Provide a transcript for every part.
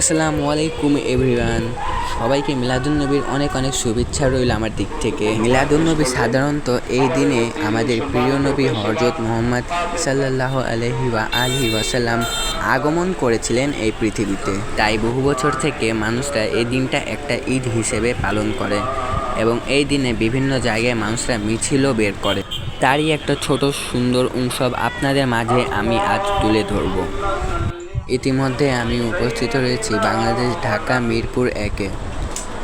আসসালামু আলাইকুম, এভরিওয়ান। সবাইকে মিলাদুন্নবীর অনেক অনেক শুভেচ্ছা রইল আমার দিক থেকে। মিলাদুন্নবী সাধারণত এই দিনে আমাদের প্রিয় নবী হজরত মোহাম্মদ সাল্লাহ আলহি ওয়া আলহি ওয়াসাল্লাম আগমন করেছিলেন এই পৃথিবীতে। তাই বহু বছর থেকে মানুষরা এই দিনটা একটা ঈদ হিসেবে পালন করে এবং এই দিনে বিভিন্ন জায়গায় মানুষরা মিছিলও বের করে। তারই একটা ছোট সুন্দর উৎসব আপনাদের মাঝে আমি আজ তুলে ধরবো। ইতিমধ্যে আমি উপস্থিত রয়েছি বাংলাদেশ ঢাকা মিরপুর একে।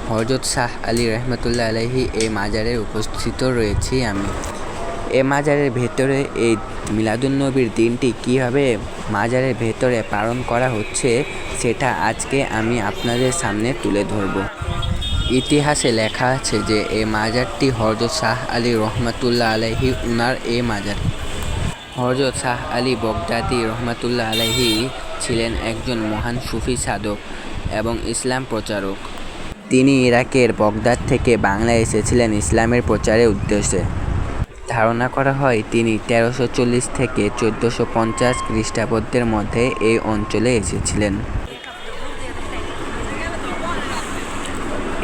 হজরত শাহ আলী রহমতুল্লাহ আলহি এই মাজারে উপস্থিত রয়েছি আমি। এ মাজারের ভেতরে এই মিলাদুন্নবীর দিনটি কীভাবে মাজারের ভেতরে পালন করা হচ্ছে, সেটা আজকে আমি আপনাদের সামনে তুলে ধরব। ইতিহাসে লেখা আছে যে এই মাজারটি হজরত শাহ আলী রহমতুল্লাহ আলহি উনার এ মাজার। হজরত শাহ আলী বগদাদি রহমতুল্লাহ আলহি ছিলেন একজন মহান সুফি সাধক এবং ইসলাম প্রচারক। তিনি ইরাকের বগদাদ থেকে বাংলায় এসেছিলেন ইসলামের প্রচারের উদ্দেশ্যে। ধারণা করা হয়, তিনি তেরোশো চল্লিশ থেকে চোদ্দোশো পঞ্চাশ খ্রিস্টাব্দের মধ্যে এই অঞ্চলে এসেছিলেন।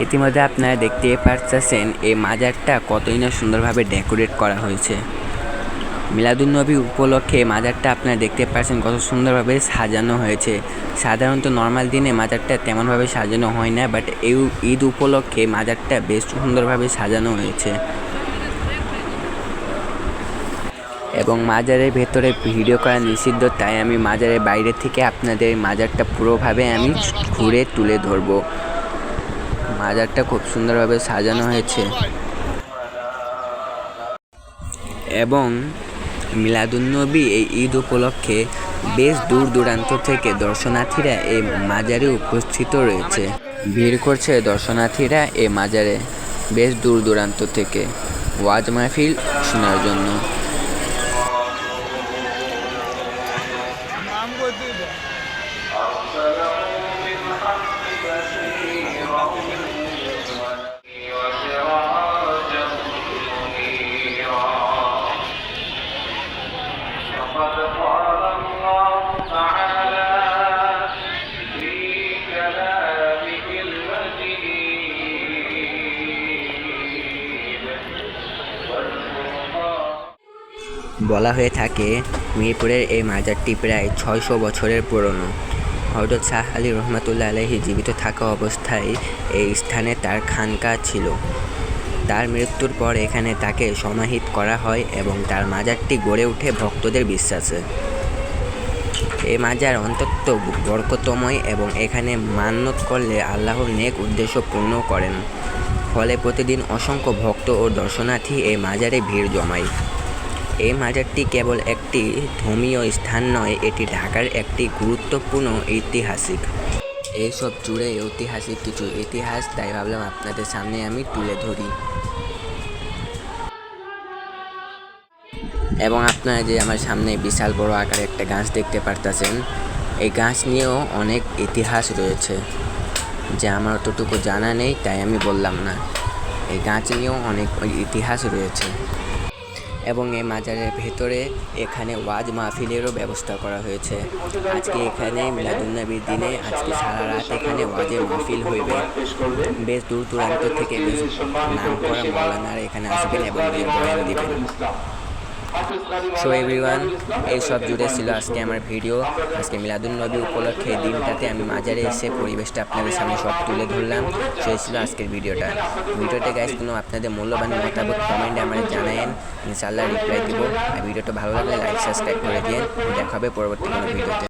ইতিমধ্যে আপনারা দেখতে পারতেছেন, এই মাজারটা কতই না সুন্দরভাবে ডেকোরেট করা হয়েছে। মিলাদুন্নবী উপলক্ষে মাজারটা আপনারা দেখতে পাচ্ছেন কত সুন্দরভাবে সাজানো হয়েছে। সাধারণত নর্মাল দিনে মাজারটা তেমনভাবে সাজানো হয় না বাট এই ঈদ উপলক্ষে মাজারটা বেশ সুন্দরভাবে সাজানো হয়েছে। এবং মাজারের ভেতরে ভিডিও করা নিষিদ্ধ, তাই আমি মাজারের বাইরে থেকে আপনাদের মাজারটা পুরোভাবে আমি ঘুরে তুলে ধরবো। মাজারটা খুব সুন্দরভাবে সাজানো হয়েছে। এবং মিলাদুন্নবী এই ঈদ উপলক্ষে বেশ দূর দূরান্ত থেকে দর্শনার্থীরা এই মাজারে উপস্থিত রয়েছে। ভিড় করছে দর্শনার্থীরা এই মাজারে, বেশ দূর দূরান্ত থেকে। ওয়াজ মাহফিল শোনার জন্য। বলা হয়ে থাকে, মিরপুরের এই মাজারটি প্রায় ছয়শো বছরের পুরনো। হজরত শাহ আলী রহমতুল্লাহ আলহী জীবিত থাকা অবস্থায় এই স্থানে তার খানকা ছিল। তার মৃত্যুর পর এখানে তাকে সমাহিত করা হয় এবং তার মাজারটি গড়ে ওঠে ভক্তদের বিশ্বাসে। এই মাজার অন্তত বরকতময় এবং এখানে মান্যত করলে আল্লাহর নেক উদ্দেশ্য পূর্ণ করেন। ফলে প্রতিদিন অসংখ্য ভক্ত ও দর্শনার্থী এই মাজারে ভিড় জমায়। এই মাজারটি কেবল একটি ধর্মীয় স্থান নয়, এটি ঢাকার একটি গুরুত্বপূর্ণ ঐতিহাসিক। এইসব জুড়ে ঐতিহাসিক কিছু ইতিহাস তাই ভাবলাম আপনাদের সামনে আমি তুলে ধরি। এবং আপনারা যে আমার সামনে বিশাল বড় আকারে একটা গাছ দেখতে পারতেছেন, এই গাছ নিয়েও অনেক ইতিহাস রয়েছে, যা আমার অতটুকু জানা নেই, তাই আমি বললাম না। এই গাছ নিয়েও অনেক ইতিহাস রয়েছে। এবং এই মাজারের ভেতরে এখানে ওয়াজ মাহফিলেরও ব্যবস্থা করা হয়েছে। আজকে এখানে মিলাদুন্নবীর দিনে আজকে সারা রাত এখানে ওয়াজের মাহফিল হইবে। বেশ দূর দূরান্ত থেকে বেশ নাম করা মৌলানারা এখানে আসবেন এবং দিবেন। সো এভরিওয়ান এইসব জুড়ে ছিল আজকে আমার ভিডিও। আজকে মিলাদুল নবী উপলক্ষে দিনটাতে আমি মাজারে এসে পরিবেশটা আপনাদের সামনে সব তুলে ধরলাম। সো এই ছিল আজকের ভিডিওটা। ভিডিওতে গাইজ কোনো আপনাদের মূল্যবান মতামত কমেন্টে আমার জানায়েন। ইনশাল্লাহ রিপ্লাই দিব। আর ভিডিওটা ভালো লাগলে লাইক সাবস্ক্রাইব করে দিন দেখা হবে পরবর্তী কোনো ভিডিওতে।